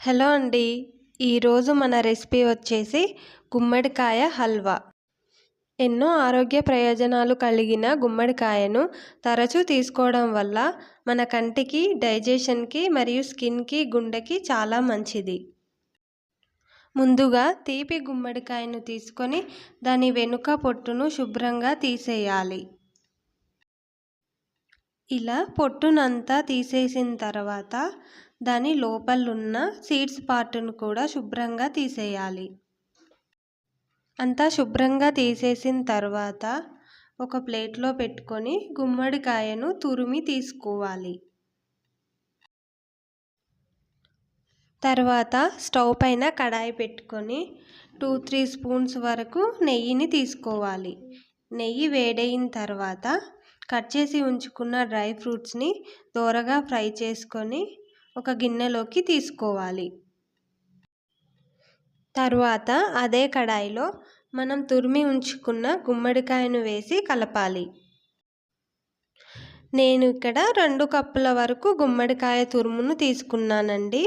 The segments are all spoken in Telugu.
హలో అండి. ఈరోజు మన రెసిపీ వచ్చేసి గుమ్మడికాయ హల్వా. ఎన్నో ఆరోగ్య ప్రయోజనాలు కలిగిన గుమ్మడికాయను తరచూ తీసుకోవడం వల్ల మన కంటికి డైజెషన్కి మరియు స్కిన్కి గుండెకి చాలా మంచిది. ముందుగా తీపి గుమ్మడికాయను తీసుకొని దాని వెనుక పొట్టును శుభ్రంగా తీసేయాలి. ఇలా పొట్టునంతా తీసేసిన తర్వాత దాని లోపలున్న సీడ్స్ పార్ట్ను కూడా శుభ్రంగా తీసేయాలి. అంతా శుభ్రంగా తీసేసిన తర్వాత ఒక ప్లేట్లో పెట్టుకొని గుమ్మడికాయను తురిమి తీసుకోవాలి. తర్వాత స్టవ్ పైన కడాయి పెట్టుకొని టూ త్రీ స్పూన్స్ వరకు నెయ్యిని తీసుకోవాలి. నెయ్యి వేడైన తర్వాత కట్ చేసి ఉంచుకున్న డ్రై ఫ్రూట్స్ని దోరగా ఫ్రై చేసుకొని ఒక గిన్నెలోకి తీసుకోవాలి. తర్వాత అదే కడాయిలో మనం తురిమి ఉంచుకున్న గుమ్మడికాయను వేసి కలపాలి. నేను ఇక్కడ రెండు కప్పుల వరకు గుమ్మడికాయ తురుమును తీసుకున్నానండి.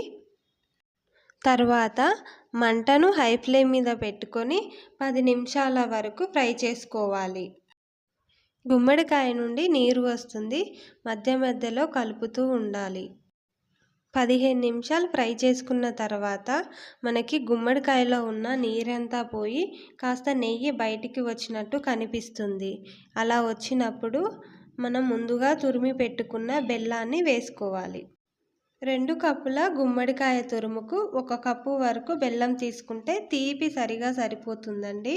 తర్వాత మంటను హై ఫ్లేమ్ మీద పెట్టుకొని పది నిమిషాల వరకు ఫ్రై చేసుకోవాలి. గుమ్మడికాయ నుండి నీరు వస్తుంది. మధ్య మధ్యలో కలుపుతూ ఉండాలి. పదిహేను నిమిషాలు ఫ్రై చేసుకున్న తర్వాత మనకి గుమ్మడికాయలో ఉన్న నీరంతా పోయి కాస్త నెయ్యి బయటికి వచ్చినట్టు కనిపిస్తుంది. అలా వచ్చినప్పుడు మనం ముందుగా తురిమి పెట్టుకున్న బెల్లాన్ని వేసుకోవాలి. రెండు కప్పుల గుమ్మడికాయ తురుముకు ఒక కప్పు వరకు బెల్లం తీసుకుంటే తీపి సరిగా సరిపోతుందండి.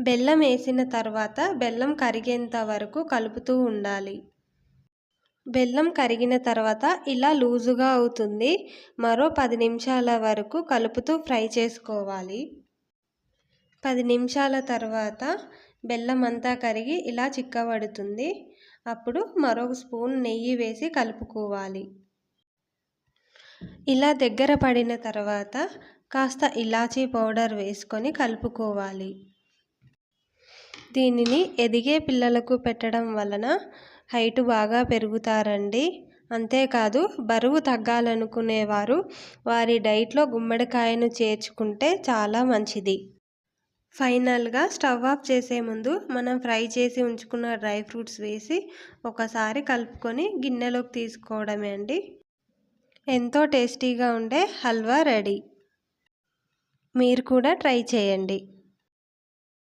బెల్లం వేసిన తర్వాత బెల్లం కరిగేంత వరకు కలుపుతూ ఉండాలి. బెల్లం కరిగిన తర్వాత ఇలా లూజుగా అవుతుంది. మరో పది నిమిషాల వరకు కలుపుతూ ఫ్రై చేసుకోవాలి. పది నిమిషాల తర్వాత బెల్లం అంతా కరిగి ఇలా చిక్కబడుతుంది. అప్పుడు మరొక స్పూన్ నెయ్యి వేసి కలుపుకోవాలి. ఇలా దగ్గర పడిన తర్వాత కాస్త ఇలాచీ పౌడర్ వేసుకొని కలుపుకోవాలి. దీనిని ఎదిగే పిల్లలకు పెట్టడం వలన హైట్ బాగా పెరుగుతారండి. అంతేకాదు బరువు తగ్గాలనుకునేవారు వారి డైట్లో గుమ్మడికాయను చేర్చుకుంటే చాలా మంచిది. ఫైనల్గా స్టవ్ ఆఫ్ చేసే ముందు మనం ఫ్రై చేసి ఉంచుకున్న డ్రై ఫ్రూట్స్ వేసి ఒకసారి కలుపుకొని గిన్నెలోకి తీసుకోవడమే అండి. ఎంతో టేస్టీగా ఉండే హల్వా రెడీ. మీరు కూడా ట్రై చేయండి.